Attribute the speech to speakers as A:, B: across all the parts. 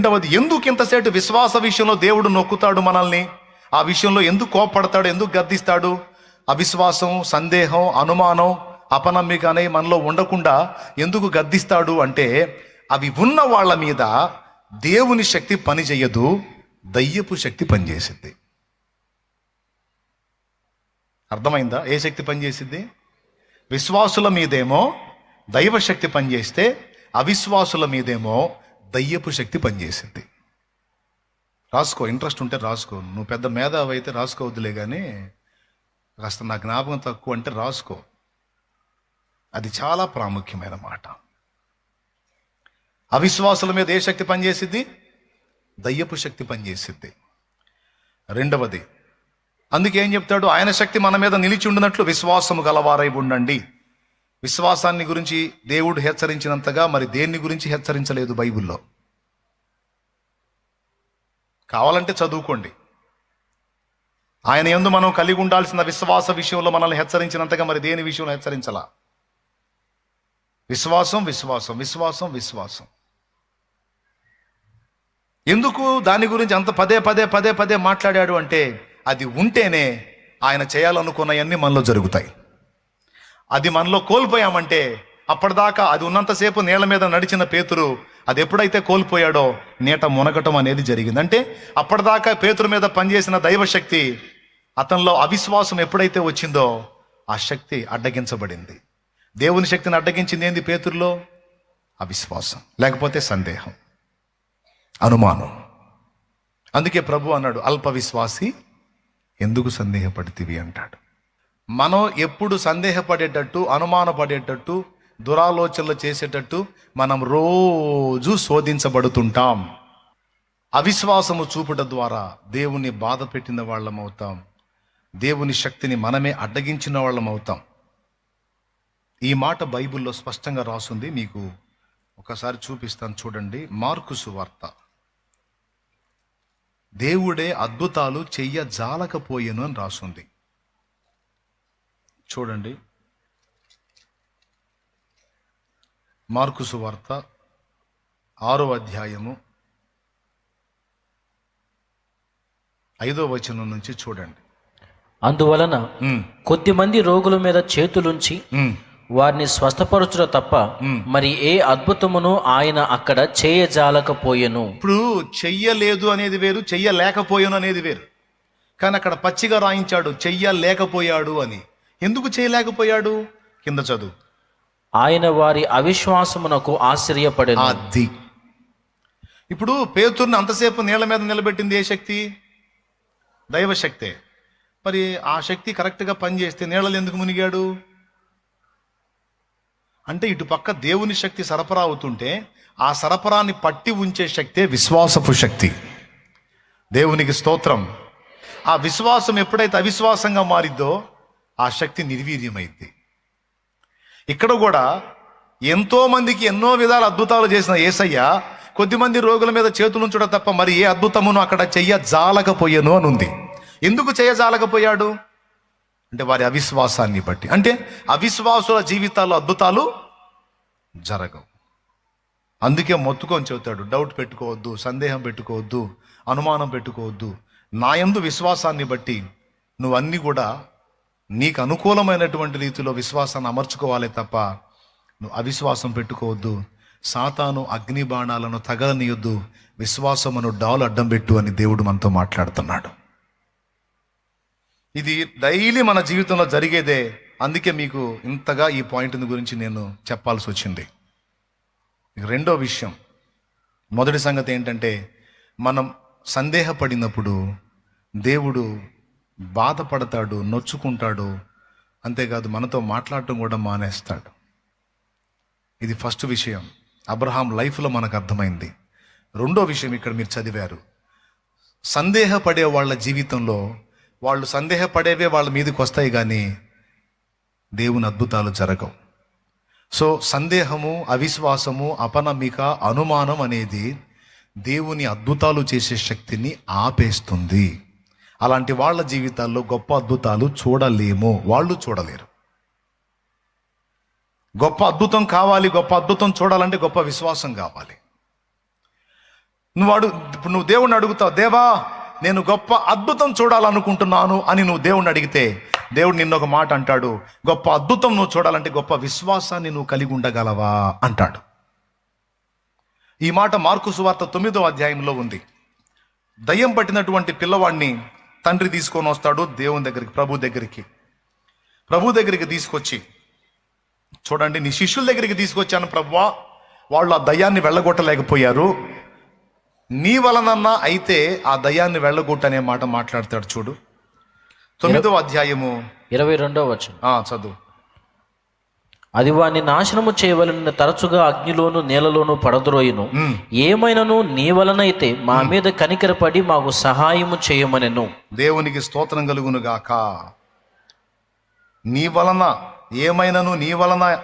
A: రెండవది ఎందుకు ఇంతసేటు విశ్వాస విషయంలో దేవుడు నొక్కుతాడు మనల్ని? ఆ విషయంలో ఎందుకు కోపడతాడు ఎందుకు గద్దిస్తాడు? అవిశ్వాసం సందేహం అనుమానం అపనమ్మిక అనే మనలో ఉండకుండా ఎందుకు గద్దిస్తాడు అంటే అవి ఉన్న వాళ్ళ మీద దేవుని శక్తి పనిచేయదు దయ్యపు శక్తి పనిచేసింది అర్థమైందా? ఏ శక్తి పనిచేసింది విశ్వాసుల మీదేమో దైవశక్తి పనిచేస్తే అవిశ్వాసుల మీదేమో దయ్యపు శక్తి పనిచేసింది. రాసుకో ఇంట్రెస్ట్ ఉంటే రాసుకో. నువ్వు పెద్ద మేధావి అయితే రాసుకోవద్దులే కానీ కాస్త నా జ్ఞాపకం తక్కువ అంటే రాసుకో. అది చాలా ప్రాముఖ్యమైన మాట. అవిశ్వాసుల మీద ఏ శక్తి పనిచేసిద్ది? దయ్యపు శక్తి పనిచేసిద్ది. రెండవది అందుకే ఏం చెప్తాడు? ఆయన శక్తి మన మీద నిలిచి ఉండినట్లు విశ్వాసము గలవారై ఉండండి. విశ్వాసాన్ని గురించి దేవుడు హెచ్చరించినంతగా మరి దేన్ని గురించి హెచ్చరించలేదు బైబిల్లో? కావాలంటే చదువుకోండి. ఆయన ఎందు మనం కలిగి ఉండాల్సిన విశ్వాస విషయంలో మనల్ని హెచ్చరించినంతగా మరి దేని విషయంలో హెచ్చరించలా? విశ్వాసం విశ్వాసం విశ్వాసం విశ్వాసం. ఎందుకు దాని గురించి అంత పదే పదే పదే పదే మాట్లాడాడు అంటే అది ఉంటేనే ఆయన చేయాలనుకున్నవన్నీ మనలో జరుగుతాయి. అది మనలో కోల్పోయామంటే అప్పటిదాకా అది ఉన్నంతసేపు నేల మీద నడిచిన పేతురు అది ఎప్పుడైతే కోల్పోయాడో నీట మునగటం అనేది జరిగింది. అంటే అప్పటిదాకా పేతురు మీద పనిచేసిన దైవశక్తి అతనిలో అవిశ్వాసం ఎప్పుడైతే వచ్చిందో ఆ శక్తి అడ్డగించబడింది. దేవుని శక్తిని అడ్డగించింది ఏంది పేతురులో? అవిశ్వాసం లేకపోతే సందేహం అనుమానం. అందుకే ప్రభు అన్నాడు అల్ప విశ్వాసి ఎందుకు సందేహపడితివి? అంటాడు. మనం ఎప్పుడు సందేహపడేటట్టు అనుమానపడేటట్టు దురాలోచనలు చేసేటట్టు మనం రోజు శోధించబడుతుంటాం. అవిశ్వాసము చూపుట ద్వారా దేవుని బాధ పెట్టిన వాళ్ళం అవుతాం. దేవుని శక్తిని మనమే అడ్డగించిన వాళ్ళం అవుతాం. ఈ మాట బైబిల్లో స్పష్టంగా రాసుంది. మీకు ఒకసారి చూపిస్తాను చూడండి. మార్కు సువార్త. దేవుడే అద్భుతాలు చెయ్య జాలకపోయేను అని రాసుంది. చూడండి. మార్కు సువార్త ఆరో అధ్యాయము ఐదో వచనం నుంచి చూడండి.
B: అందువలన కొద్దిమంది రోగుల మీద చేతులుంచి. వారిని స్వస్థపరచుట తప్ప మరి ఏ అద్భుతమును ఆయన అక్కడ చేయజాలకపోయెను?
A: ఇప్పుడు చెయ్యలేదు అనేది వేరు చెయ్యలేకపోయాను అనేది వేరు. కానీ అక్కడ పచ్చిగా రాయించాడు చెయ్యలేకపోయాడు అని. ఎందుకు చేయలేకపోయాడు? కింద చదువు.
B: ఆయన వారి అవిశ్వాసమునకు ఆశ్చర్యపడెను.
A: అది. ఇప్పుడు పేతుర్ని అంతసేపు నీళ్ళ మీద నిలబెట్టింది ఏ శక్తి? దైవశక్తే. మరి ఆ శక్తి కరెక్ట్గా పనిచేస్తే నీళ్ళలో ఎందుకు మునిగాడు? అంటే ఇటు పక్క దేవుని శక్తి సరఫరా అవుతుంటే ఆ సరఫరాని పట్టి ఉంచే శక్తే విశ్వాసపు శక్తి. దేవునికి స్తోత్రం. ఆ విశ్వాసం ఎప్పుడైతే అవిశ్వాసంగా మారిద్దో ఆ శక్తి నిర్వీర్యమైంది. ఇక్కడ కూడా ఎంతోమందికి ఎన్నో విధాల అద్భుతాలు చేసిన ఏసయ్య కొద్దిమంది రోగుల మీద చేతులుంచడం తప్ప మరి ఏ అద్భుతమును అక్కడ చెయ్య జాలకపోయాను అని ఉంది ఎందుకు చేయజాలకపోయాడు అంటే వారి అవిశ్వాసాన్ని బట్టి. అంటే అవిశ్వాసుల జీవితాల్లో అద్భుతాలు జరగవు. అందుకే మొత్తుకొని చెబుతాడు డౌట్ పెట్టుకోవద్దు సందేహం పెట్టుకోవద్దు అనుమానం పెట్టుకోవద్దు. నా యందు విశ్వాసాన్ని బట్టి నువ్వు అన్నీ కూడా నీకు అనుకూలమైనటువంటి రీతిలో విశ్వాసాన్ని అమర్చుకోవాలి తప్ప నువ్వు అవిశ్వాసం పెట్టుకోవద్దు. సాతాను అగ్ని బాణాలను తగలనీయొద్దు. విశ్వాసమును డాలు అడ్డం పెట్టు అని దేవుడు మనతో మాట్లాడుతున్నాడు. ఇది డైలీ మన జీవితంలో జరిగేదే. అందుకే మీకు ఇంతగా ఈ పాయింట్ గురించి నేను చెప్పాల్సి వచ్చింది. రెండో విషయం. మొదటి సంగతి ఏంటంటే మనం సందేహపడినప్పుడు దేవుడు బాధపడతాడు నొచ్చుకుంటాడు అంతేకాదు మనతో మాట్లాడటం కూడా మానేస్తాడు. ఇది ఫస్ట్ విషయం. అబ్రహాం లైఫ్లో మనకు అర్థమైంది. రెండో విషయం ఇక్కడ మీరు చదివారు. సందేహపడే వాళ్ళ జీవితంలో వాళ్ళు సందేహపడేవే వాళ్ళ మీదకి వస్తాయి కానీ దేవుని అద్భుతాలు జరగవు. సో సందేహము అవిశ్వాసము అపనమ్మిక అనుమానం అనేది దేవుని అద్భుతాలు చేసే శక్తిని ఆపేస్తుంది. అలాంటి వాళ్ళ జీవితాల్లో గొప్ప అద్భుతాలు చూడలేము. వాళ్ళు చూడలేరు. గొప్ప అద్భుతం కావాలి గొప్ప అద్భుతం చూడాలంటే గొప్ప విశ్వాసం కావాలి. నువ్వు అడుగు ఇప్పుడు నువ్వు దేవుణ్ణి అడుగుతావు దేవా నేను గొప్ప అద్భుతం చూడాలనుకుంటున్నాను అని నువ్వు దేవుణ్ణి అడిగితే దేవుడు నిన్న ఒక మాట అంటాడు గొప్ప అద్భుతం నువ్వు చూడాలంటే గొప్ప విశ్వాసాన్ని నువ్వు కలిగి ఉండగలవా? అంటాడు. ఈ మాట మార్కు సువార్త తొమ్మిదో అధ్యాయంలో ఉంది. దయ్యం పట్టినటువంటి పిల్లవాడిని తండ్రి తీసుకొని వస్తాడు దేవుని దగ్గరికి ప్రభు దగ్గరికి. ప్రభు దగ్గరికి తీసుకొచ్చి చూడండి నీ శిష్యుల దగ్గరికి తీసుకొచ్చాను ప్రభువా. వాళ్ళు ఆ దయ్యాన్ని వెళ్ళగొట్టలేకపోయారు. నీ వలనన్నా అయితే ఆ దయ్యాన్ని వెళ్ళగొట్టనే మాట మాట్లాడతాడు చూడు. తొమ్మిదో అధ్యాయము.
B: ఇరవై రెండో వచనం.
A: ఆ, చదువు.
B: అది వాని నాశనము చేయవలన తరచుగా అగ్నిలోను నేలలోను పడద్రోయును. ఏమైనను? నీ వలనైతే మా మీద కనికరపడి మాకు సహాయము చేయమనెను.
A: దేవునికి స్తోత్రం కలుగును గాక. నీ వలన ఏమైనను? నీ వలన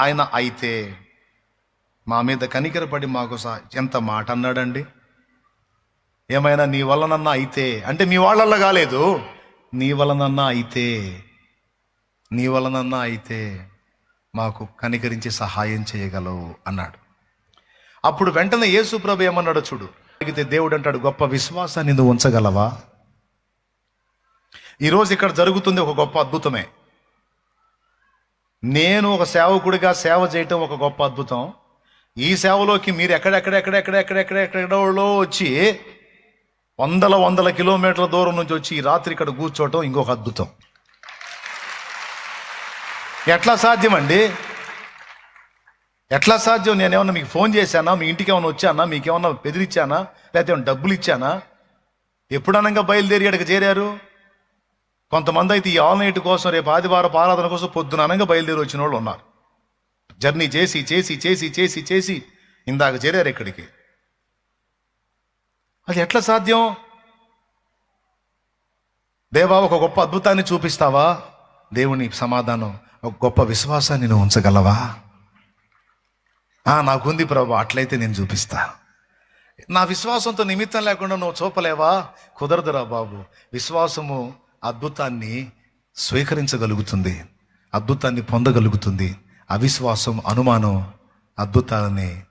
A: ఆయన అయితే మా మీద కనికరపడి మాకు సహ- ఎంత మాట అన్నాడండి ఏమైనా నీ వలనన్నా అయితే అంటే మీ వాళ్ళల్లో కాలేదు. నీ వలనన్నా అయితే నీ వలనన్నా అయితే మాకు కనికరించి సహాయం చేయగలవు అన్నాడు. అప్పుడు వెంటనే యేసు ప్రభు ఏమన్నాడో చూడు. అడిగితే దేవుడు అంటాడు గొప్ప విశ్వాసాన్ని నువ్వు ఉంచగలవా? ఈరోజు ఇక్కడ జరుగుతుంది ఒక గొప్ప అద్భుతమే. నేను ఒక సేవకుడిగా సేవ చేయటం ఒక గొప్ప అద్భుతం. ఈ సేవలోకి మీరు ఎక్కడెక్కడెక్కడెక్కడెక్కడెక్కడెక్కడెక్కడో వచ్చి వందల వందల కిలోమీటర్ల దూరం నుంచి వచ్చి ఈ రాత్రి ఇక్కడ కూర్చోవటం ఇంకొక అద్భుతం ఎట్లా సాధ్యమండి? ఎట్లా సాధ్యం? నేనేమన్నా మీకు ఫోన్ చేశానా? మీ ఇంటికి ఏమైనా వచ్చానా? మీకు ఏమన్నా లేకపోతే ఏమన్నా డబ్బులు ఇచ్చానా? ఎప్పుడనగా బయలుదేరి ఇక్కడికి చేరారు? కొంతమంది అయితే ఈ ఆల్ నైట్ కోసం రేపు ఆదివారం ఆరాధన కోసం పొద్దున అనగా బయలుదేరి వచ్చిన వాళ్ళు ఉన్నారు. జర్నీ చేసి చేసి చేసి చేసి చేసి ఇందాక చేరారు ఇక్కడికి. అది ఎట్లా సాధ్యం? దేవా ఒక గొప్ప అద్భుతాన్ని చూపిస్తావా? దేవుని సమాధానం. ఒక గొప్ప విశ్వాసాన్ని నువ్వు ఉంచగలవా? ఆ, నాకుంది ప్రభు అట్లయితే నేను చూపిస్తా. నా విశ్వాసంతో నిమిత్తం లేకుండా నువ్వు చూపలేవా? కుదరదురా బాబు. విశ్వాసము అద్భుతాన్ని స్వీకరించగలుగుతుంది అద్భుతాన్ని పొందగలుగుతుంది. అవిశ్వాసం అనుమానం అద్భుతాలని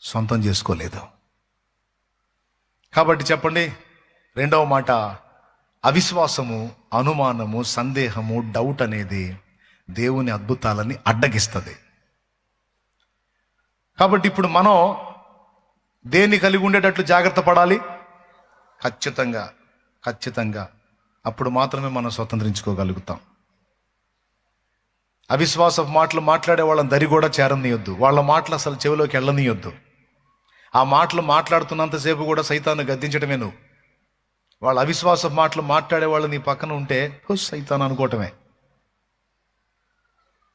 A: సొంతం చేసుకోలేదు. కాబట్టి చెప్పండి రెండవ మాట అవిశ్వాసము అనుమానము సందేహము డౌట్ అనేది దేవుని అద్భుతాలని అడ్డగిస్తుంది. కాబట్టి ఇప్పుడు మనం దేన్ని కలిగి ఉండేటట్లు జాగ్రత్త పడాలి? ఖచ్చితంగా ఖచ్చితంగా. అప్పుడు మాత్రమే మనం స్వతంత్రించుకోగలుగుతాం. అవిశ్వాస మాటలు మాట్లాడే వాళ్ళని దరి కూడా చేరనీయొద్దు. వాళ్ళ మాటలు అసలు చెవిలోకి వెళ్ళనీయొద్దు ఆ మాటలు మాట్లాడుతున్నంతసేపు కూడా సైతాన్ని గద్దించడమే నువ్వు వాళ్ళ అవిశ్వాస మాటలు మాట్లాడే వాళ్ళు నీ పక్కన ఉంటే సైతాన్ అనుకోవటమే.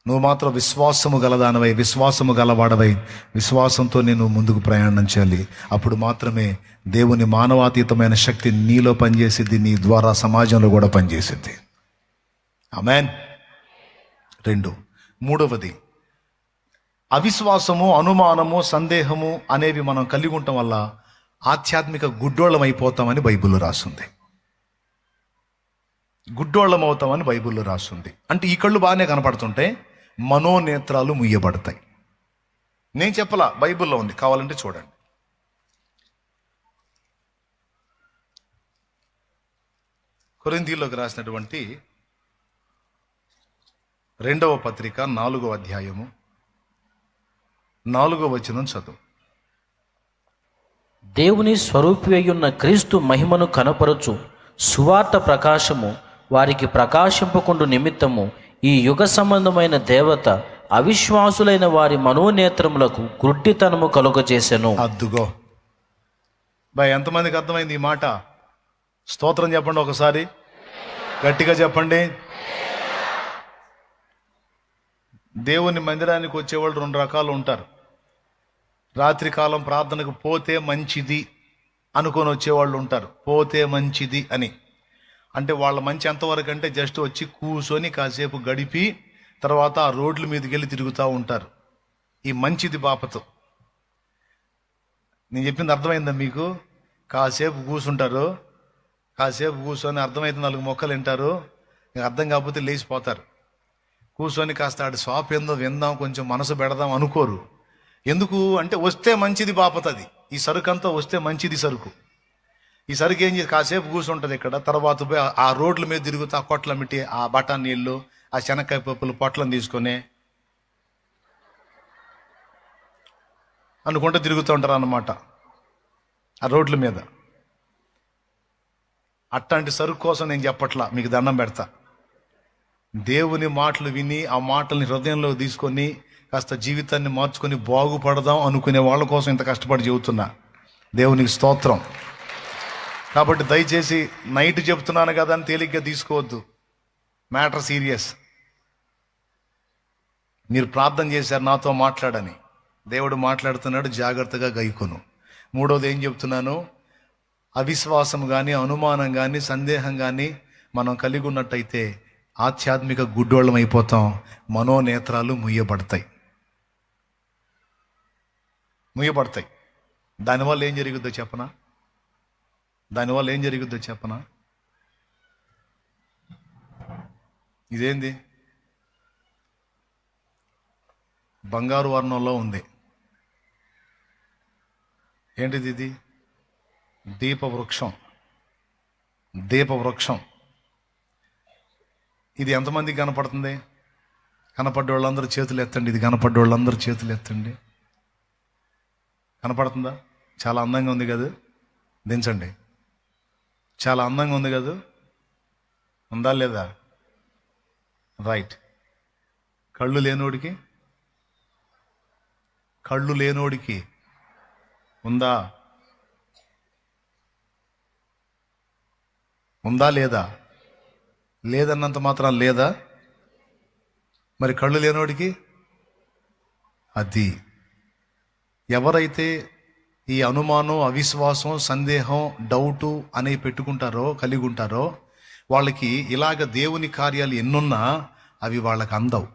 A: నువ్వు మాత్రం విశ్వాసము గలదానవై విశ్వాసము గలవాడవై విశ్వాసంతో నేను ముందుకు ప్రయాణం చేయాలి. అప్పుడు మాత్రమే దేవుని మానవాతీతమైన శక్తి నీలో పనిచేసిద్ది నీ ద్వారా సమాజంలో కూడా పనిచేసిద్ది. అమెన్ రెండు. మూడవది. అవిశ్వాసము అనుమానము సందేహము అనేవి మనం కలిగి ఉండటం వల్ల ఆధ్యాత్మిక గుడ్డోళ్ళం అయిపోతామని బైబిల్లో రాస్తుంది గుడ్డోళ్ళం అవుతామని బైబిల్లో రాస్తుంది అంటే ఈ కళ్ళు బాగానే కనపడుతుంటే మనోనేత్రాలు ముయ్యబడతాయి. నేను చెప్పలా బైబిల్లో ఉంది కావాలంటే చూడండి. కొరిందీలోకి రాసినటువంటి రెండవ పత్రిక నాలుగో అధ్యాయము నాలుగో వచనం చదువు.
B: దేవుని స్వరూపి అయ్యున్న క్రీస్తు మహిమను కనపరచు సువార్త ప్రకాశము వారికి ప్రకాశింపకుండు నిమిత్తము ఈ యుగ సంబంధమైన దేవత అవిశ్వాసులైన వారి మనోనేత్రములకు గుడ్డితనము కలుగజేసెను.
A: అద్దుగో. బాయ్ ఎంతమందికి అర్థమైంది ఈ మాట? స్తోత్రం చెప్పండి ఒకసారి. గట్టిగా చెప్పండి. దేవుని మందిరానికి వచ్చేవాళ్ళు రెండు రకాలు ఉంటారు. రాత్రికాలం ప్రార్థనకు పోతే మంచిది అనుకొని వచ్చేవాళ్ళు ఉంటారు. పోతే మంచిది అని. అంటే వాళ్ళ మంచి ఎంతవరకు అంటే జస్ట్ వచ్చి కూర్చొని కాసేపు గడిపి తర్వాత ఆ రోడ్ల మీదకి వెళ్ళి తిరుగుతూ ఉంటారు. ఈ మంచిది బాపతో. నేను చెప్పింది అర్థమైందా మీకు? కాసేపు కూర్చుంటారు కాసేపు కూర్చొని అర్థమైతే నాలుగు మొక్కలు వింటారు. ఇంకా అర్థం కాకపోతే లేచిపోతారు. కూర్చొని కాస్త ఆడి షాప్ ఏందో విందాం కొంచెం మనసు పెడదాం అనుకోరు. ఎందుకు? అంటే వస్తే మంచిది బాపతది. ఈ సరుకు అంతా వస్తే మంచిది సరుకు. ఈ సరుకు ఏం చేసి కాసేపు కూర్చుంటుంది ఇక్కడ. తర్వాత పోయి ఆ- రోడ్ల మీద తిరుగుతూ ఆ కొట్ల మిట్టి ఆ బఠా నీళ్ళు ఆ శనక్కాయ పప్పులు పొట్లను తీసుకొని అనుకుంటూ తిరుగుతూ ఉంటారు అన్నమాట ఆ రోడ్ల మీద. అట్లాంటి సరుకు కోసం నేను చెప్పట్లా మీకు దండం పెడతా. దేవుని మాటలు విని ఆ మాటల్ని హృదయంలో తీసుకొని కాస్త జీవితాన్ని మార్చుకొని బాగుపడదాం అనుకునే వాళ్ళ కోసం ఇంత కష్టపడి చెబుతున్నా. దేవునికి స్తోత్రం. కాబట్టి దయచేసి నైట్ చెప్తున్నాను కదా అని తేలిగ్గా తీసుకోవద్దు. Matter serious. మీరు ప్రార్థన చేశారు నాతో మాట్లాడని. దేవుడు మాట్లాడుతున్నాడు జాగ్రత్తగా గైకొను. మూడోది ఏం చెప్తున్నాను? అవిశ్వాసం కానీ అనుమానం కానీ సందేహం కానీ మనం కలిగి ఉన్నట్టయితే ఆధ్యాత్మిక గుడ్డోళ్ళం అయిపోతాం. మనోనేత్రాలు ముయ్యబడతాయి. ముయ్యబడతాయి. దానివల్ల ఏం జరుగుద్దో చెప్పనా? దానివల్ల ఏం జరుగుద్దో చెప్పనా? ఇదేంది? బంగారు వర్ణంలో ఉంది. ఏంటిది ఇది? దీపవృక్షం. దీపవృక్షం. ఇది ఎంతమందికి కనపడుతుంది? కనపడ్డ వాళ్ళందరూ చేతులు ఎత్తండి. ఇది కనపడ్డ వాళ్ళందరూ చేతులు ఎత్తండి. కనపడుతుందా? చాలా అందంగా ఉంది కదా? దించండి. చాలా అందంగా ఉంది కదా? ఉందా లేదా? రైట్ కళ్ళు లేనోడికి? కళ్ళు లేనోడికి ఉందా? ఉందా లేదా? లేదన్నంత మాత్రం లేదా? మరి కళ్ళు లేనోడికి? అది. ఎవరైతే ఈ అనుమానం అవిశ్వాసం సందేహం డౌటు అనే పెట్టుకుంటారో కలిగి ఉంటారో వాళ్ళకి ఇలాగ దేవుని కార్యాలు ఎన్నున్నా అవి వాళ్ళకి అందవు.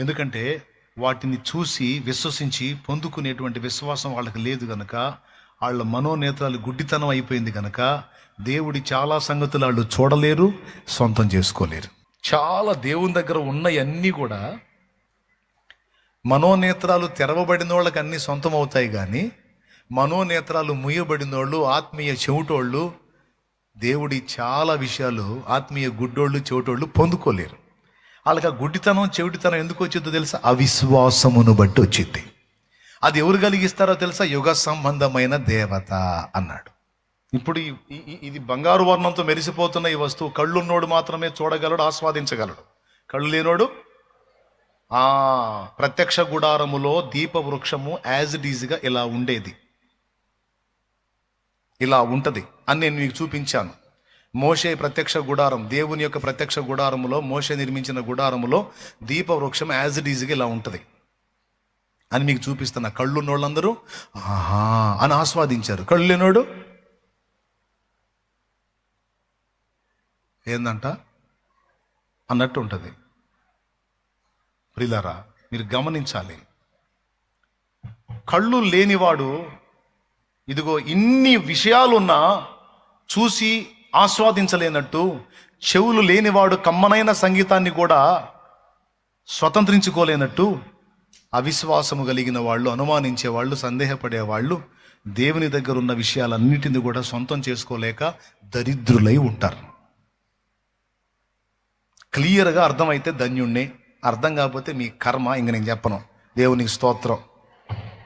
A: ఎందుకంటే వాటిని చూసి విశ్వసించి పొందుకునేటువంటి విశ్వాసం వాళ్ళకి లేదు గనక వాళ్ళ మనోనేత్రాలు గుడ్డితనం అయిపోయింది గనక దేవుడి చాలా సంగతులు వాళ్ళు చూడలేరు సొంతం చేసుకోలేరు. చాలా దేవుని దగ్గర ఉన్నవన్నీ కూడా మనోనేత్రాలు తెరవబడిన వాళ్ళకి అన్ని సొంతం అవుతాయి కానీ మనోనేత్రాలు ముయ్యబడిన వాళ్ళు ఆత్మీయ చెవిటోళ్ళు దేవుడి చాలా విషయాలు ఆత్మీయ గుడ్డోళ్ళు చెవిటోళ్ళు పొందుకోలేరు. వాళ్ళకి ఆ గుడ్డితనం చెవిటితనం ఎందుకు వచ్చిందో తెలుసా? అవిశ్వాసమును బట్టి వచ్చింది. అది ఎవరు కలిగిస్తారో తెలుసా? యుగ సంబంధమైన దేవత అన్నాడు. ఇప్పుడు ఇది బంగారు వర్ణంతో మెరిసిపోతున్న ఈ వస్తువు కళ్ళున్నోడు మాత్రమే చూడగలడు ఆస్వాదించగలడు. కళ్ళు లేనోడు ఆ ప్రత్యక్ష గుడారములో దీప వృక్షము యాజ్ ఇట్ ఈజ్గా ఇలా ఉండేది. ఇలా ఉంటుంది అని నేను మీకు చూపించాను. మోషే ప్రత్యక్ష గుడారం దేవుని యొక్క ప్రత్యక్ష గుడారములో మోషే నిర్మించిన గుడారములో దీప వృక్షం యాజ్ ఇట్ ఈజ్గా ఇలా ఉంటుంది అని మీకు చూపిస్తున్న కళ్ళు ఉన్నోళ్ళందరూ ఆహా అని ఆస్వాదించారు. కళ్ళు లేనోడు? ఏందంట? అన్నట్టు ఉంటుంది. ప్రిలరా మీరు గమనించాలి. కళ్ళు లేనివాడు ఇదిగో ఇన్ని విషయాలున్నా చూసి ఆస్వాదించలేనట్టు చెవులు లేనివాడు కమ్మనైన సంగీతాన్ని కూడా స్వతంత్రించుకోలేనట్టు అవిశ్వాసము కలిగిన వాళ్ళు అనుమానించే వాళ్ళు సందేహపడే వాళ్ళు దేవుని దగ్గర ఉన్న విషయాలన్నిటిని కూడా సొంతం చేసుకోలేక దరిద్రులై ఉంటారు. క్లియర్గా అర్థమైతే ధన్యుణ్ణి. అర్థం కాకపోతే మీ కర్మ ఇంక నేను చెప్పను. దేవునికి స్తోత్రం.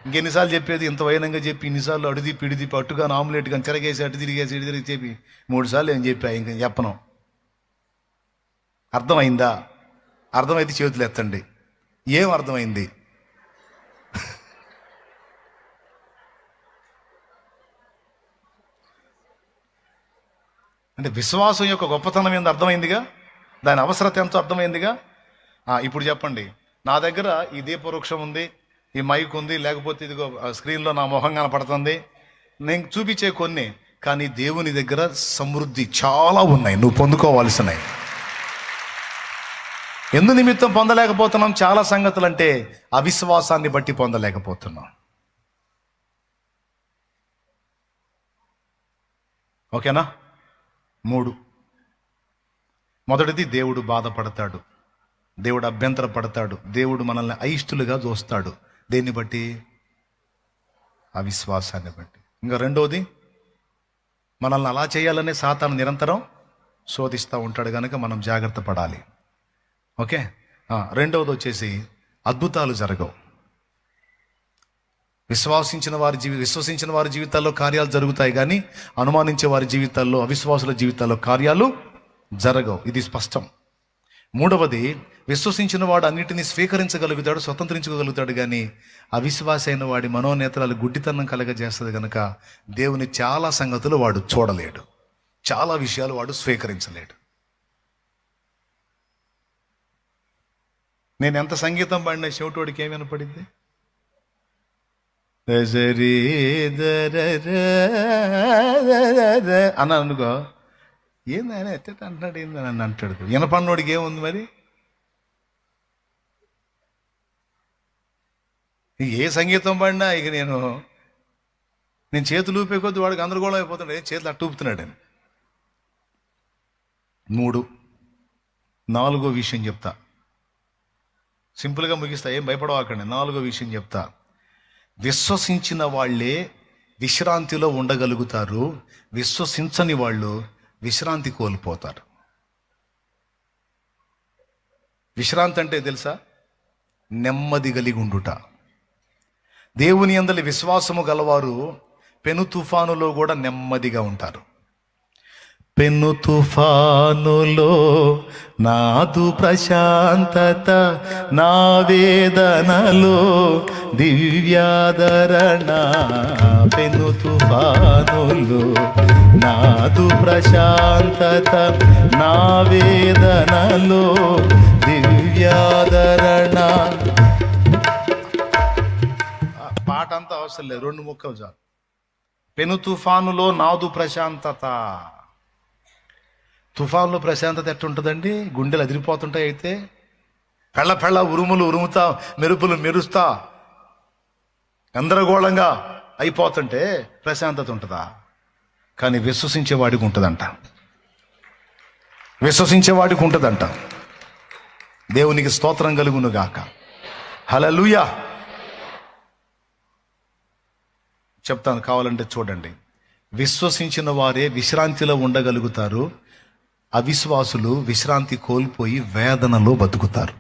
A: ఇంకెన్నిసార్లు చెప్పేది ఇంత వైనంగా చెప్పి ఇన్నిసార్లు అడిది పిడిది పట్టుగా ఆమ్లెట్ కానీ తిరగేసి అటు తిరిగేసి ఇటు తిరిగి చెప్పి మూడు సార్లు ఏం చెప్పా ఇంక చెప్పను. అర్థమైందా? అర్థమైతే చేతులు ఎత్తండి. ఏం అర్థమైంది? అంటే విశ్వాసం యొక్క గొప్పతనం ఏందో అర్థమైందిగా? దాని అవసరత ఎంతో అర్థమైందిగా? ఇప్పుడు చెప్పండి. నా దగ్గర ఈ దీపవృక్షం ఉంది ఈ మైక్ ఉంది లేకపోతే ఇదిగో ఆ, స్క్రీన్లో నా మొహం కనపడుతుంది. నేను చూపించే కొన్ని కానీ దేవుని దగ్గర సమృద్ధి చాలా ఉన్నాయి. నువ్వు పొందుకోవాల్సినవి. ఎందు నిమిత్తం పొందలేకపోతున్నాం చాలా సంగతులు అంటే అవిశ్వాసాన్ని బట్టి పొందలేకపోతున్నాం. ఓకేనా? మూడు. మొదటిది దేవుడు బాధపడతాడు. దేవుడు అభ్యంతర పడతాడు దేవుడు మనల్ని అయిష్టులుగా చూస్తాడు. దేన్ని బట్టి? అవిశ్వాసాన్ని బట్టి. ఇంకా రెండోది మనల్ని అలా చేయాలనే సాతాను నిరంతరం శోధిస్తూ ఉంటాడు కనుక మనం జాగ్రత్త పడాలి. ఓకే? రెండవది వచ్చేసి అద్భుతాలు జరగవు. విశ్వాసించిన వారి జీవి విశ్వసించిన వారి జీవితాల్లో కార్యాలు జరుగుతాయి కానీ అనుమానించే వారి జీవితాల్లో అవిశ్వాసుల జీవితాల్లో కార్యాలు జరగవు. ఇది స్పష్టం. మూడవది విశ్వసించిన వాడు అన్నిటినీ స్వీకరించగలుగుతాడు స్వతంత్రించుకోగలుగుతాడు కానీ అవిశ్వాస అయిన వాడి మనోనేత్రాలు గుడ్డితనం కలగజేస్తుంది కనుక దేవుని చాలా సంగతులు వాడు చూడలేడు. చాలా విషయాలు వాడు స్వీకరించలేడు. నేను ఎంత సంగీతం పాడిన చెవిటోడికి ఏమి వినపడింది దజరీ అన్నాను అనుకో ఏంది ఆయన ఎట్ట అంటున్నాడు ఏంది అని అంటాడు. వినపడినోడికి ఏముంది మరి? ఏ సంగీతం పాడినా ఇక నేను నేను చేతులు ఊపే కొద్ది వాడికి గందరగోళం అయిపోతున్నాడు ఏ చేతులు అట్టు ఊపుతున్నాడు అని మూడు నాలుగో విషయం చెప్తా. సింపుల్గా ముగిస్తా ఏం భయపడవాకండి. నాలుగో విషయం చెప్తా. విశ్వసించిన వాళ్ళే విశ్రాంతిలో ఉండగలుగుతారు. విశ్వసించని వాళ్ళు విశ్రాంతి కోల్పోతారు. విశ్రాంతి అంటే తెలుసా? నెమ్మది కలిగి ఉండుట. దేవుని అందలి విశ్వాసము గలవారు పెను తుఫానులో కూడా నెమ్మదిగా ఉంటారు. పెను తుఫానులో నాదు ప్రశాంతత నా వేదనలో దివ్యాదరణ. పెను తుఫానులో నాదు ప్రశాంతత నా వేదనలో దివ్యాదరణ. అవసరం లేదు. రెండు ముక్కలు చాలు. పెను తుఫానులో నాదు ప్రశాంతత. తుఫానులో ప్రశాంతత ఎట్టుంటుందండి? గుండెలు అదిరిపోతుంటాయి అయితే. పెళ్ళ పెళ్ళ ఉరుములు ఉరుముతా మెరుపులు మెరుస్తా గందరగోళంగా అయిపోతుంటే ప్రశాంతత ఉంటుందా? కానీ విశ్వసించే వాడికి ఉంటుందంట. విశ్వసించే వాడికి ఉంటుందంట. దేవునికి స్తోత్రం కలుగును గాక హలలుయా చెప్తాను కావాలంటే చూడండి. విశ్వసించిన వారే విశ్రాంతిలో ఉండగలుగుతారు. అవిశ్వాసులు విశ్రాంతి కోల్పోయి వేదనలో బతుకుతారు.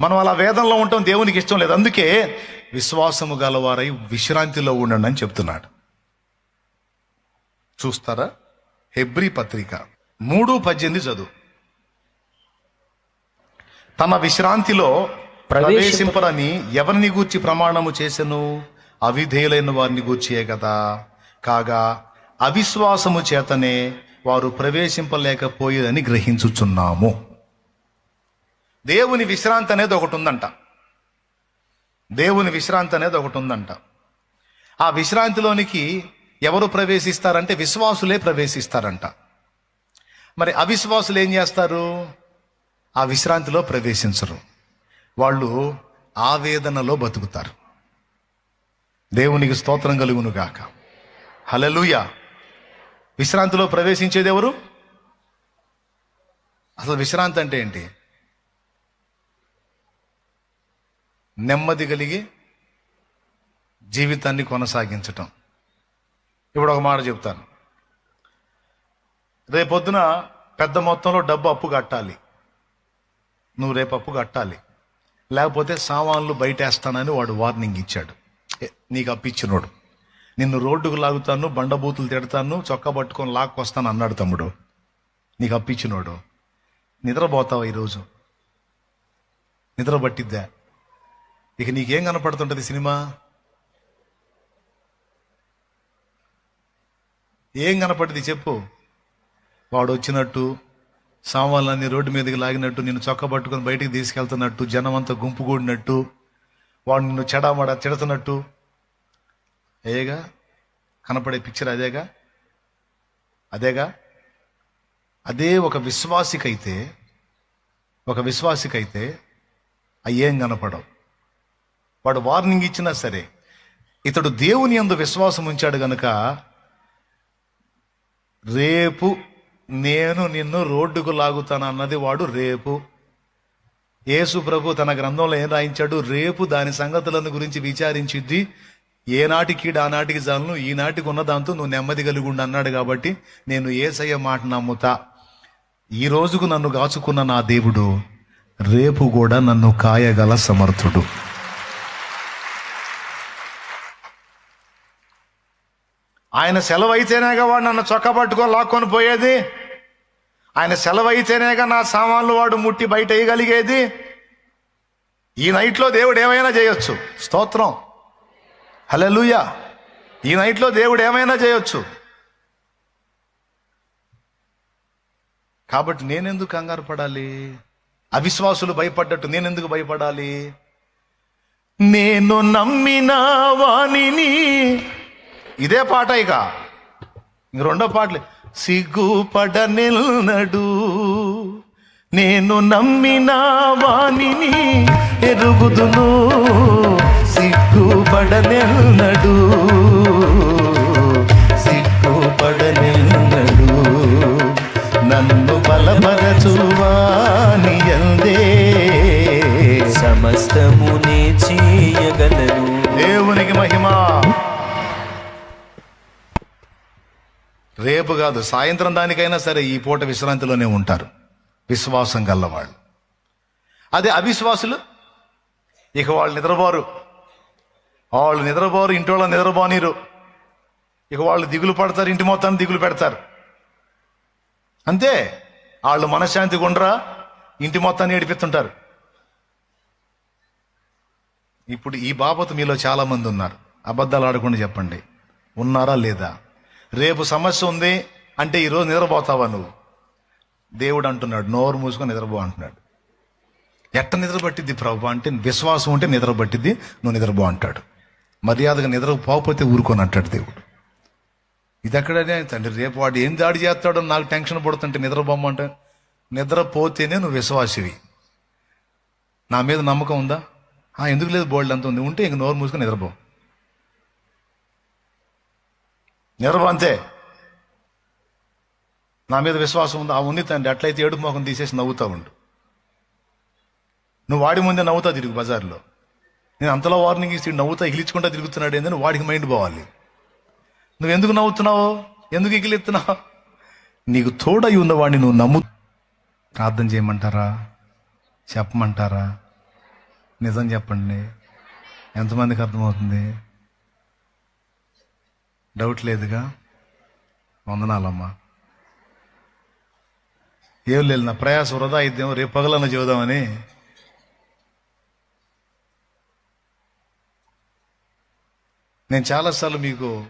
A: మనం అలా వేదనలో ఉండటం దేవునికి ఇష్టం లేదు. అందుకే విశ్వాసము గలవారై విశ్రాంతిలో ఉండండి అని చెప్తున్నాడు. చూస్తారా? హెబ్రి పత్రిక మూడు పద్దెనిమిది చదువు. తన విశ్రాంతిలో ప్రవేశింపరని ఎవరిని గూర్చి ప్రమాణము చేసెను? అవిధేయులైన వారిని గూర్చియే కదా. కాగా అవిశ్వాసము చేతనే వారు ప్రవేశింపలేకపోయేదని గ్రహించుచున్నాము. దేవుని విశ్రాంతి అనేది ఒకటి ఉందంట దేవుని విశ్రాంతి అనేది ఒకటి ఉందంట ఆ విశ్రాంతిలోనికి ఎవరు ప్రవేశిస్తారంటే విశ్వాసులే ప్రవేశిస్తారంట. మరి అవిశ్వాసులు ఏం చేస్తారు? ఆ విశ్రాంతిలో ప్రవేశించరు. వాళ్ళు ఆవేదనలో బతుకుతారు. దేవునికి స్తోత్రం కలుగును గాక హలలుయ విశ్రాంతిలో ప్రవేశించేది ఎవరు? అసలు విశ్రాంతి అంటే ఏంటి? నెమ్మది కలిగి జీవితాన్ని కొనసాగించటం. ఇప్పుడు ఒక మాట చెప్తాను. రేపొద్దున పెద్ద మొత్తంలో డబ్బు అప్పు కట్టాలి. నువ్వు రేపు అప్పు కట్టాలి. లేకపోతే సామాన్లు బయటేస్తానని వాడు వార్నింగ్ ఇచ్చాడు. నీకు అప్పించినోడు నిన్ను రోడ్డుకు లాగుతాను బండబూతులు తిడతాను చొక్కా పట్టుకొని లాక్కొస్తాను అన్నాడు తమ్ముడు. నీకు అప్పించినోడు నిద్రపోతావా ఈరోజు? నిద్ర పట్టిద్దా ఇక నీకేం కనపడుతుంటుంది సినిమా? ఏం కనపడింది చెప్పు. వాడు వచ్చినట్టు సామాన్లన్నీ రోడ్డు మీదకి లాగినట్టు నిన్ను చొక్క పట్టుకొని బయటికి తీసుకెళ్తున్నట్టు జనం అంతా గుంపు కూడినట్టు వాడు నిన్ను చెడమడ తిడుతున్నట్టు. అదేగా? కనపడే పిక్చర్ అదేగా? అదేగా? అదే ఒక విశ్వాసికైతే ఒక విశ్వాసికైతే అయ్యేం కనపడవు. వాడు వార్నింగ్ ఇచ్చినా సరే ఇతడు దేవుని అందు విశ్వాసం ఉంచాడు గనుక రేపు నేను నిన్ను రోడ్డుకు లాగుతాను అన్నది వాడు రేపు యేసు ప్రభు తన గ్రంథంలో ఏం రాయించాడు? రేపు దాని సంగతులను గురించి విచారించిద్ది. ఏనాటికి ఆనాటికి చాలను ఈనాటికి ఉన్న దాంతో నువ్వు నెమ్మది కలిగి అన్నాడు కాబట్టి నేను ఏసయ్య మాట నమ్ముతా. ఈ రోజుకు నన్ను కాచుకున్న నా దేవుడు రేపు కూడా నన్ను కాయగల సమర్థుడు. ఆయన సెలవు అయితేనేగా వాడు నన్ను చొక్క పట్టుకొని లాక్కొని పోయేది? ఆయన సెలవు అయితేనేగా నా సామాన్లు వాడు ముట్టి బయట వేయగలిగేది? ఈ నైట్లో దేవుడు ఏమైనా చేయొచ్చు? స్తోత్రం. హలెలుయా ఈ నైట్లో దేవుడు ఏమైనా చేయొచ్చు? కాబట్టి నేనెందుకు కంగారు పడాలి? అవిశ్వాసులు భయపడ్డట్టు నేనెందుకు భయపడాలి? నేను నమ్మిన వాణిని. ఇదే పాట ఇక రెండో పాటలు. సిగ్గుపడనిల్నడు. నేను నమ్మిన వాణిని ఎరుగుదును. సిగ్గుపడనిల్నడు. సిగ్గుపడనిల్నడు. నన్ను బలపరచువాని ఎందే
B: సమస్తమునే చేయగలను.
A: దేవునికి మహిమా. రేపు కాదు సాయంత్రం దానికైనా సరే ఈ పూట విశ్రాంతిలోనే ఉంటారు. విశ్వాసం గల్లవాళ్ళు. అదే అవిశ్వాసులు? ఇక వాళ్ళు నిద్రపోరు. వాళ్ళు నిద్రపోరు ఇంటి వాళ్ళు నిద్రపోనీరు. ఇక వాళ్ళు దిగులు పడతారు ఇంటి మొత్తాన్ని దిగులు పెడతారు. అంతే. వాళ్ళు మనశ్శాంతి గుండ్రా ఇంటి మొత్తాన్ని ఏడిపిస్తుంటారు. ఇప్పుడు ఈ బాపత మీలో చాలామంది ఉన్నారు. అబద్ధాలు ఆడకుండా చెప్పండి. ఉన్నారా లేదా? రేపు సమస్య ఉంది అంటే ఈరోజు నిద్రపోతావా నువ్వు? దేవుడు అంటున్నాడు నోరు మూసుకొని నిద్రపో అంటున్నాడు. ఎట్ట నిద్ర పట్టిద్ది ప్రభు అంటే విశ్వాసం ఉంటే నిద్ర పట్టిద్ది నువ్వు నిద్రపో అంటాడు. మర్యాదగా నిద్ర పోకపోతే ఊరుకొని అంటాడు దేవుడు. ఇది ఎక్కడనే తండ్రి రేపు వాడు ఏం దాడి చేస్తాడో నాకు టెన్షన్ పడుతుంటే నిద్రపోమంటే నిద్రపోతేనే నువ్వు విశ్వాసివి. నా మీద నమ్మకం ఉందా? ఎందుకు లేదు బోల్డ్ అంత ఉంది? ఉంటే ఇంక నోరు మూసుకొని నిద్రపో. నిద్రపో అంతే. నా మీద విశ్వాసం ఉందా. ఆ ఉంది తండ్రి. అట్లయితే ఏడుపు మొఖం తీసేసి నవ్వుతా ఉండు. నువ్వు వాడి ముందే నవ్వుతా తిరుగు బజార్లో. నేను అంతలో వార్నింగ్ ఇస్తే నవ్వుతా ఇగిలించుకుంటా తిరుగుతున్నాడు ఏందని వాడికి మైండ్ పోవాలి. నువ్వు ఎందుకు నవ్వుతున్నావు? ఎందుకు ఎగిలిస్తున్నావు? నీకు తోడై ఉన్నవాడిని నువ్వు నమ్ము ప్రార్థన చేయమంటారా? చెప్పమంటారా? నిజం చెప్పండి. ఎంతమందికి అర్థమవుతుంది? డౌట్ లేదుగా? వందనాలమ్మా. ఏం లేదు నా ప్రయాస వృధా అయిద్దేమో రేపు పగలన్న చూద్దామని నేను చాలాసార్లు మీకు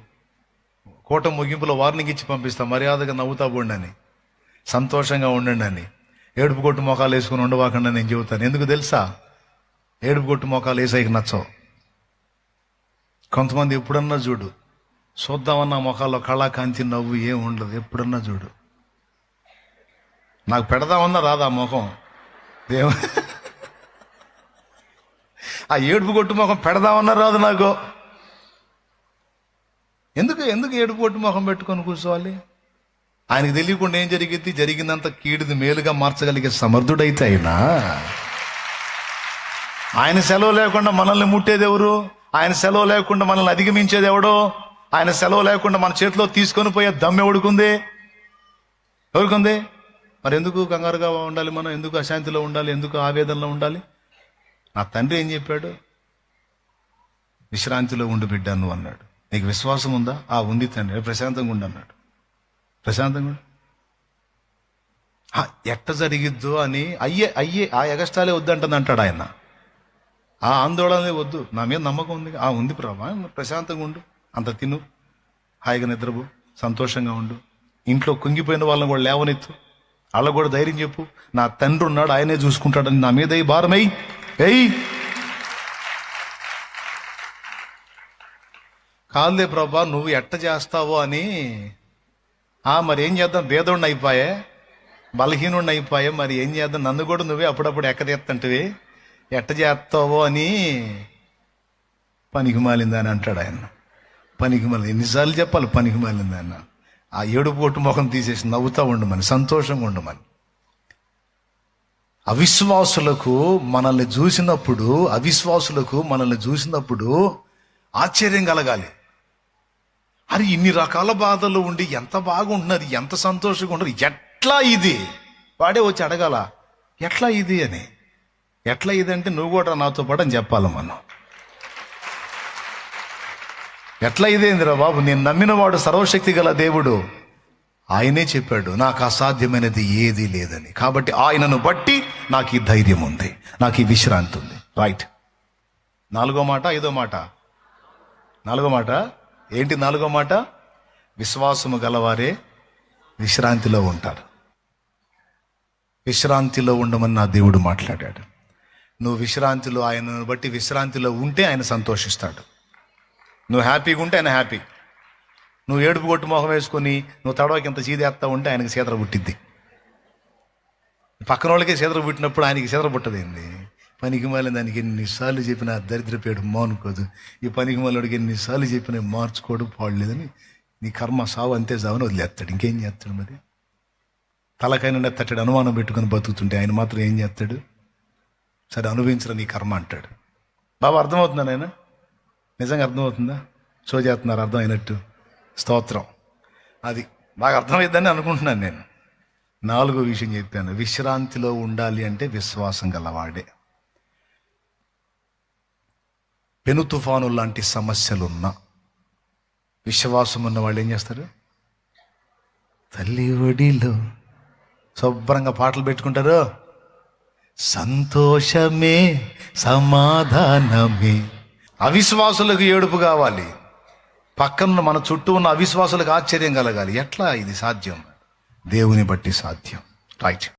A: కోట ముగింపులో వార్నింగ్ ఇచ్చి పంపిస్తాను మర్యాదగా నవ్వుతా పోండి సంతోషంగా ఉండండి అని. ఏడుపు కొట్టు మొఖాలు వేసుకుని ఉండవాకుండా నేను చెబుతాను. ఎందుకు తెలుసా? ఏడుపు కొట్టు మొఖాలు వేసాయికి నచ్చవు. కొంతమంది ఎప్పుడన్నా చూడు చూద్దామన్న ముఖాల్లో కళాకాంతి నవ్వు ఏం ఉండదు. ఎప్పుడన్నా చూడు. నాకు పెడదామన్నా రాదా ముఖం? దేవ ఆ ఏడుపు కొట్టు ముఖం పెడదామన్నా రాదు నాకు. ఎందుకు ఎందుకు ఏడుపు కొట్టు ముఖం పెట్టుకొని కూర్చోవాలి? ఆయనకు తెలియకుండా ఏం జరిగింది? జరిగిందంత కీడిది మేలుగా మార్చగలిగే సమర్థుడైతే అయినా. ఆయన సెలవు లేకుండా మనల్ని ముట్టేది ఎవరు? ఆయన సెలవు లేకుండా మనల్ని అధిగమించేది ఎవడో? ఆయన సెలవు లేకుండా మన చేతిలో తీసుకొని పోయే దమ్మె ఎవడుకుంది? ఎవరికుంది? మరి ఎందుకు కంగారుగా ఉండాలి మనం? ఎందుకు అశాంతిలో ఉండాలి? ఎందుకు ఆవేదనలో ఉండాలి? నా తండ్రి ఏం చెప్పాడు? విశ్రాంతిలో ఉండి బిడ్డాను అన్నాడు. నీకు విశ్వాసం ఉందా? ఆ ఉంది తండ్రి. ప్రశాంతంగా ఉండు అన్నాడు. ప్రశాంతంగా ఎట్ట జరిగిద్దో అని అయ్యే అయ్యే ఆ ఎగస్టాలే వద్దంటుంది అంటాడు ఆయన. ఆ ఆందోళనే వద్దు. నా మీద నమ్మకం ఉంది. ఆ ఉంది ప్రభా. ప్రశాంతంగా ఉండు. అంత తిను. హాయిగా నిద్రపో. సంతోషంగా ఉండు. ఇంట్లో కుంగిపోయిన వాళ్ళని కూడా లేవనెత్తు. వాళ్ళకు కూడా ధైర్యం చెప్పు. నా తండ్రి ఉన్నాడు ఆయనే చూసుకుంటాడని నా మీద భారమై భారం ఎయ్ కాదులే ప్రభా నువ్వు ఎట్ట చేస్తావో అని. ఆ మరి ఏం చేద్దాం? భేదోడిని అయిపోయే? బలహీనుడిని అయిపోయే? మరి ఏం చేద్దాం? నన్ను కూడా నువ్వే అప్పుడప్పుడు ఎక్కదెత్తంటివి ఎట్ట చేస్తావో అని పనికి మాలిందని అని అంటాడు ఆయన. పనికి మళ్ళీ ఎన్నిసార్లు చెప్పాలి పనికి మాలింది ఆ ఏడుపు ముఖం తీసేసి నవ్వుతా ఉండమని సంతోషంగా ఉండమని. అవిశ్వాసులకు మనల్ని చూసినప్పుడు అవిశ్వాసులకు మనల్ని చూసినప్పుడు ఆశ్చర్యం కలగాలి. అరే ఇన్ని రకాల బాధలు ఉండి ఎంత బాగుంటున్నది ఎంత సంతోషంగా ఉండరు ఎట్లా ఇది? వాడే వచ్చి అడగాల ఎట్లా ఇది అని. ఎట్లా ఇది అంటే నువ్వు కూడా నాతో పాటు అని చెప్పాలి మనం. ఎట్లా ఇదేందిరా బాబు? నేను నమ్మినవాడు సర్వశక్తి గల దేవుడు. ఆయనే చెప్పాడు నాకు అసాధ్యమైనది ఏదీ లేదని. కాబట్టి ఆయనను బట్టి నాకు ఈ ధైర్యం ఉంది. నాకు ఈ విశ్రాంతి ఉంది. రైట్ నాలుగో మాట ఐదో మాట? నాలుగో మాట? ఏంటి నాలుగో మాట? విశ్వాసము గలవారే విశ్రాంతిలో ఉంటారు. విశ్రాంతిలో ఉండమని నా దేవుడు మాట్లాడాడు. నువ్వు విశ్రాంతిలో ఆయనను బట్టి విశ్రాంతిలో ఉంటే ఆయన సంతోషిస్తాడు. నువ్వు హ్యాపీగా ఉంటే ఆయన హ్యాపీ. నువ్వు ఏడుపు కొట్టు మొహం వేసుకొని నువ్వు తడవకి ఇంత చీదేస్తా ఉంటే ఆయనకి సీతర పుట్టిద్ది. పక్కన వాళ్ళకే సీతర పుట్టినప్పుడు ఆయనకి సీతర పుట్టదేంది? పనికి మాలిన దానికి ఎన్నిసార్లు చెప్పినా దరిద్రపేడు మానుకోదు. ఈ పనికి మాలోడికి ఎన్నిసార్లు చెప్పినా మార్చుకోడు పాడలేదని నీ కర్మ సావు అంతే సావని వదిలేస్తాడు. ఇంకేం చేస్తాడు మరి? తలకైనా తట్టడు అనుమానం పెట్టుకొని బతుకుతుంటే ఆయన మాత్రం ఏం చేస్తాడు? సరే అనుభవించరా నీ కర్మ అంటాడు. బాబా అర్థమవుతుందా నేను నిజంగా అర్థమవుతుందా? షో చేస్తున్నారు అర్థమైనట్టు. స్తోత్రం. అది బాగా అర్థమైద్దని అనుకుంటున్నాను నేను. నాలుగో విషయం చెప్పాను. విశ్రాంతిలో ఉండాలి అంటే విశ్వాసం గలవాడే. పెను తుఫాను లాంటి సమస్యలున్నా విశ్వాసం ఉన్న వాళ్ళు ఏం చేస్తారు? తల్లి ఒడిలో శుభ్రంగా పాటలు పెట్టుకుంటారు. సంతోషమే సమాధానమే. అవిశ్వాసులకు ఏడుపు కావాలి. పక్కన మన చుట్టూ ఉన్న అవిశ్వాసులకు ఆశ్చర్యం కలగాలి. ఎట్లా ఇది సాధ్యం? దేవుని బట్టి సాధ్యం. రైట్.